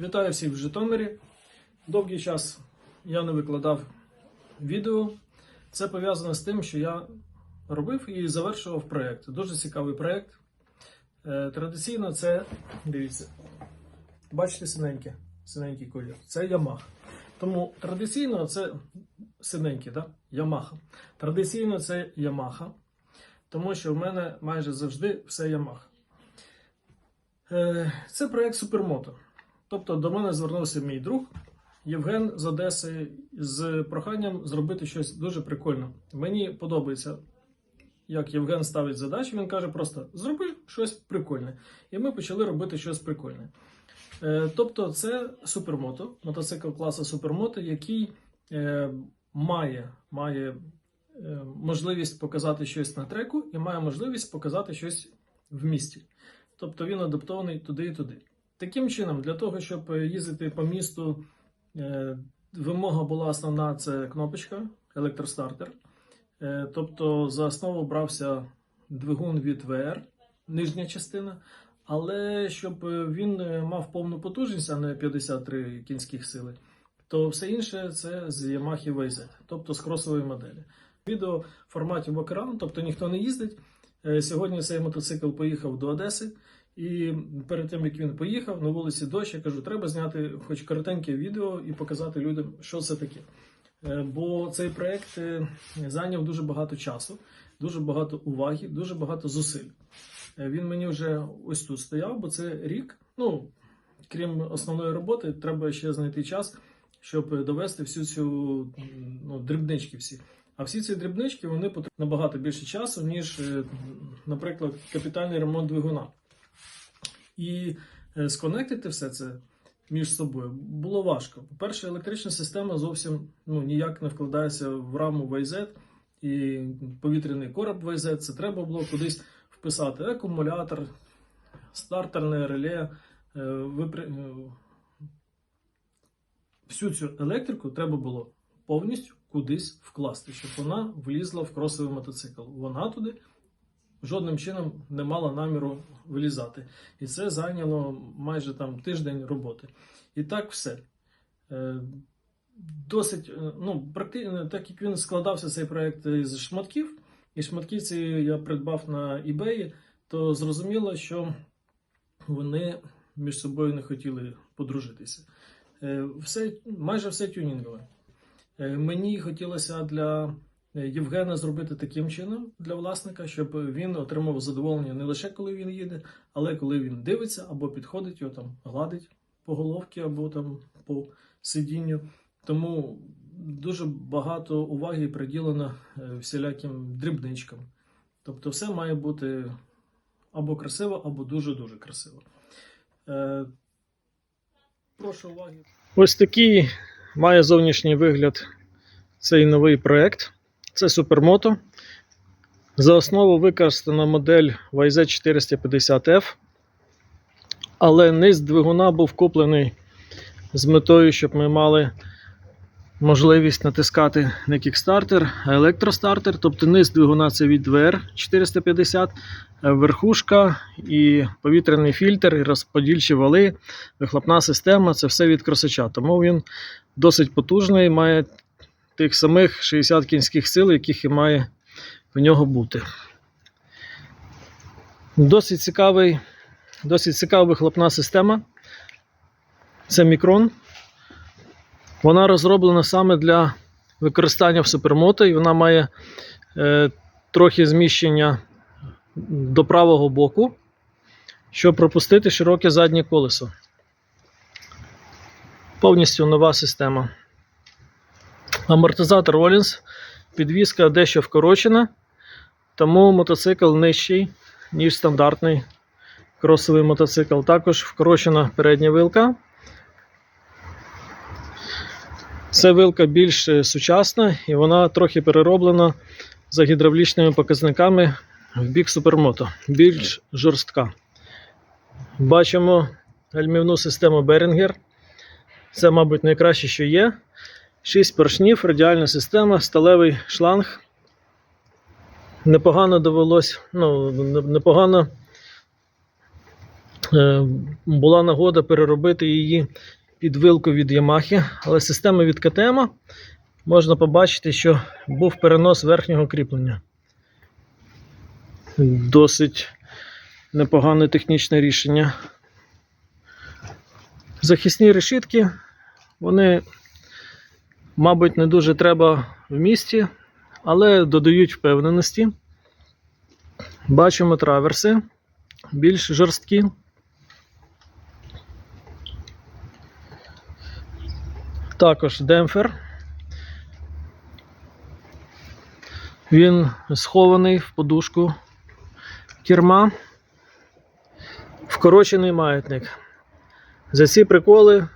Вітаю всіх в Житомирі. Довгий час я не викладав відео. Це пов'язано з тим, що я робив і завершував проєкт. Дуже цікавий проєкт. Е, Традиційно це, дивіться, бачите синеньке, синенький колір. Це Ямаха. Тому традиційно це синенький, да? Ямаха. Традиційно це Ямаха, тому що в мене майже завжди все Ямаха. Е, Це проєкт Супермото. Тобто до мене звернувся мій друг Євген з Одеси з проханням зробити щось дуже прикольне. Мені подобається, як Євген ставить задачі. Він каже просто: зроби щось прикольне. І ми почали робити щось прикольне. Е, Тобто, це супермото, мотоцикл класу супермото, який е, має, має е, можливість показати щось на треку і має можливість показати щось в місті. Тобто він адаптований туди і туди. Таким чином, для того, щоб їздити по місту, е, вимога була основна це кнопочка, електростартер. Е, Тобто за основу брався двигун від VR, нижня частина. Але щоб він е, мав повну потужність, а не 53 кінських сили, то все інше це з Yamaha VZ, тобто з кросової моделі. Відео в форматі walkaround, тобто ніхто не їздить. Сьогодні цей мотоцикл поїхав до Одеси. І перед тим як він поїхав на вулиці дощ, я кажу, треба зняти хоч коротеньке відео і показати людям, що це таке. Е, Бо цей проект е, зайняв дуже багато часу, дуже багато уваги, дуже багато зусиль. Е, Він мені вже ось тут стояв, бо це рік. Ну, крім основної роботи, треба ще знайти час, щоб довести всю цю ну, дрібнички всі. А всі ці дрібнички вони потребують набагато більше часу, ніж, наприклад, капітальний ремонт двигуна. І е, сконектити все це між собою було важко. По-перше, електрична система зовсім ну, ніяк не вкладається в раму VZ і повітряний короб VZ. Це треба було кудись вписати акумулятор, стартерне реле. е, випри- е, Всю цю електрику треба було повністю кудись вкласти, щоб вона влізла в кросовий мотоцикл. Вона туди жодним чином не мала наміру вилізати. І це зайняло майже там тиждень роботи. І так все. Е, Досить, е, ну, практично, так як він складався цей проект із шматків, і шматки ці я придбав на eBay, то зрозуміло, що вони між собою не хотіли подружитися. Е, Все, майже все тюнінгове. Е, Мені хотілося для е, Євгена зробити таким чином для власника, щоб він отримав задоволення не лише коли він їде, але коли він дивиться або підходить його там, гладить по головці або там по сидінню. Тому дуже багато уваги приділено е, всіляким дрібничкам. Тобто, все має бути або красиво, або дуже-дуже красиво. Е, Прошу уваги. Ось такий має зовнішній вигляд цей новий проект. Це Супермото. За основу використана модель YZ450F, але низ двигуна був куплений з метою, щоб ми мали можливість натискати не Kickstarter, а електростартер. Тобто низ двигуна це від VR 450, е, верхушка і повітряний фільтр, і розподільчі вали, вихлопна система це все від кросача. Тому він досить потужний, має тих самих 60 кінських сил, яких і має в нього бути. Досить цікавий, досить цікава вихлопна система. Це мікрон. Вона розроблена саме для використання в супермото, і вона має е, трохи зміщення до правого боку, щоб пропустити широке заднє колесо. Повністю нова система. Амортизатор Rollins, підвізка дещо вкорочена, тому мотоцикл нижчий, ніж стандартний кросовий мотоцикл. Також вкорочена передня вилка. Це вилка більш е, сучасна і вона трохи перероблена за гідравлічними показниками в бік супермото, більш жорстка. Бачимо гальмівну систему Behringer. Це, мабуть, найкраще, що є. 6 поршнів, радіальна система, сталевий шланг. Непогано довелось, ну, непогано Е, Була нагода переробити її під вилку від Ямахи, але система від КТМ можна побачити, що був перенос верхнього кріплення. Досить непогане технічне рішення. Захисні решітки, вони, мабуть, не дуже треба в місті, але додають впевненості. Бачимо траверси більш жорсткі. Також демпфер. Він схований в подушку керма. Вкорочений маятник. За ці приколи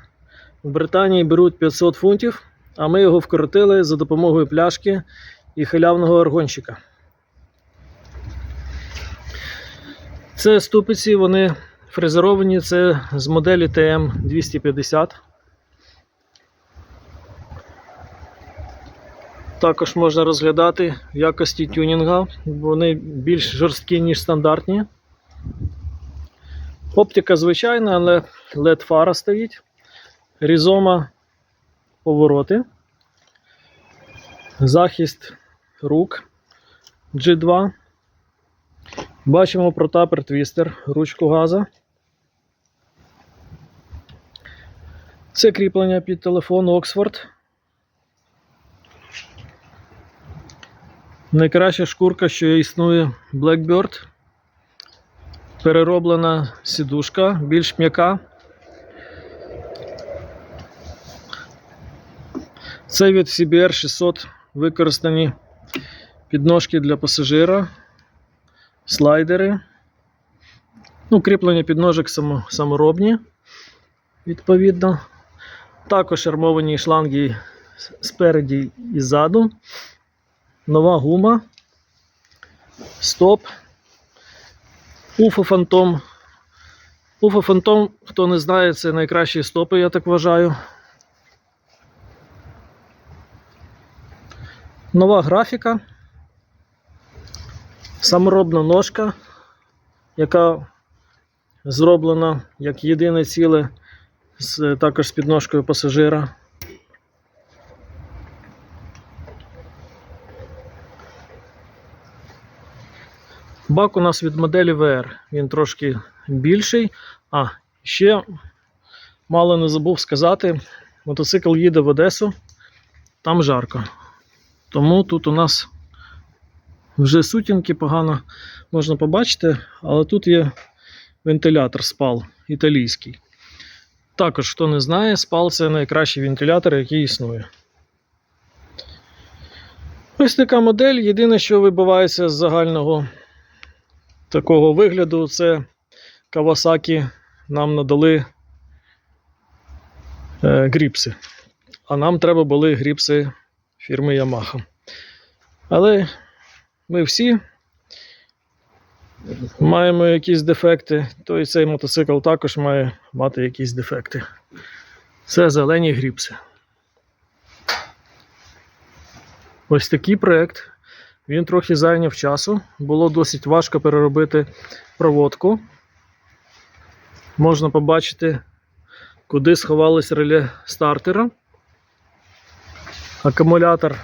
в Британії беруть 500 фунтів, а ми його вкоротили за допомогою пляшки і халявного аргончика. Це ступиці, вони фрезеровані, це з моделі TM250. Також можна розглядати в якості тюнінга, вони більш жорсткі, ніж стандартні. Оптика звичайна, але LED фара стоїть. Різома повороти. Захист рук G2. Бачимо протапер твістер, ручку газа. Це кріплення під телефон Oxford. Найкраща шкурка, що існує Blackbird. Перероблена сідушка, більш м'яка. Це від CBR 600 використані підножки для пасажира, слайдери. Ну, кріплення підножок саморобні, відповідно. Також армовані шланги спереді і ззаду. Нова гума. Стоп. Уфо Фантом. Уфо Фантом, хто не знає, це найкращі стопи, я так вважаю. Нова графіка. Саморобна ножка, яка зроблена як єдине ціле з, також з підножкою пасажира. Бак у нас від моделі VR. Він трошки більший. А, ще мало не забув сказати, мотоцикл їде в Одесу, там жарко. Тому тут у нас вже сутінки погано можна побачити, але тут є вентилятор спал італійський. Також, хто не знає, спал це найкращий вентилятор, який існує. Ось така модель. Єдине, що вибивається з загального такого вигляду, це Kawasaki нам надали е, гріпси. А нам треба були гріпси фірми Yamaha. Але ми всі маємо якісь дефекти, то і цей мотоцикл також має мати якісь дефекти. Це зелені гріпси. Ось такий проєкт. Він трохи зайняв часу. Було досить важко переробити проводку. Можна побачити, куди сховалось реле стартера. Акумулятор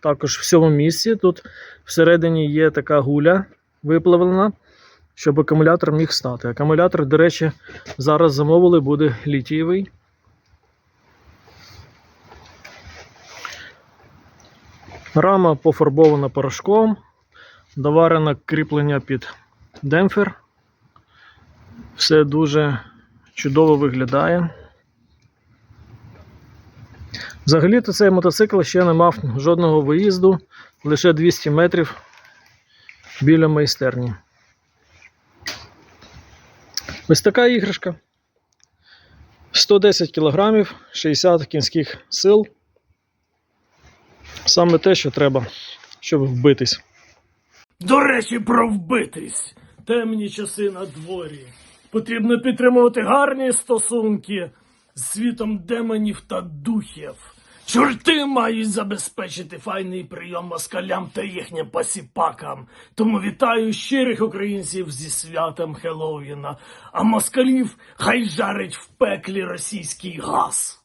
також в цьому місці. Тут всередині є така гуля виплавлена, щоб акумулятор міг стати. Акумулятор, до речі, зараз замовили, буде літієвий. Рама пофарбована порошком, доварено кріплення під демпфер. Все дуже чудово виглядає. Взагалі-то цей мотоцикл ще не мав жодного виїзду, лише 200 метрів біля майстерні. Ось така іграшка. 110 кг, 60 кінських сил. Саме те, що треба, щоб вбитись. До речі, про вбитись. Темні часи на дворі. Потрібно підтримувати гарні стосунки світом демонів та духів. Чорти мають забезпечити файний прийом москалям та їхнім посіпакам. Тому вітаю щирих українців зі святом Хеллоуіна, а москалів хай жарить в пеклі російський газ.